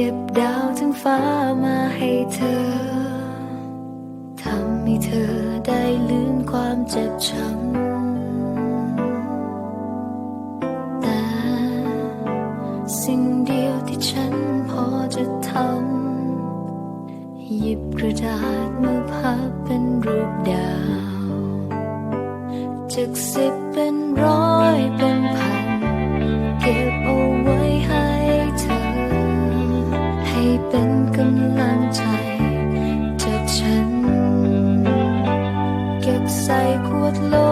ก็บดาวทั้งฟ้ามาให้เธอ ทำให้เธอได้ลืมความเจ็บช้ำ แต่สิ่งเดียวที่ฉันพอจะทำ หยิบกระดาษมาพับเป็นรูปดาว จากสิบ ใส่ขวดโหล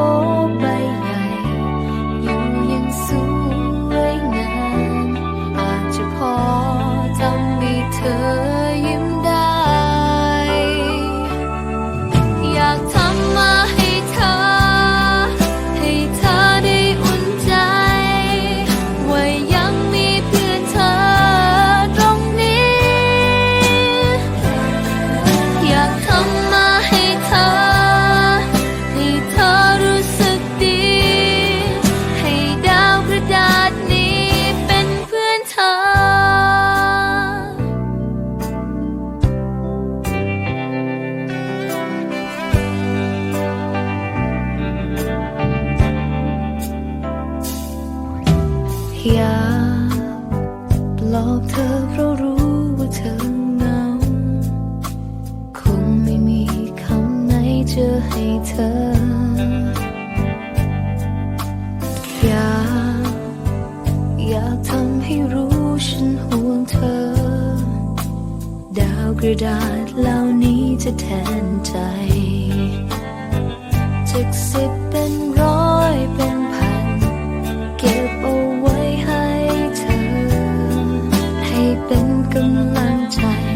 อยากปลอบเธอเพราะรู้ว่าเธอเหงาคงไม่มีคำไหนจะให้เธอ อยากอยากทำให้รู้ฉันห่วงเธอ ดาวกระดาษเหล่านี้จะแทนใจจากสิบเป็นร้อยเป็นพันเก็บ เอาไว้ให้เธอให้เป็นกำลังใจ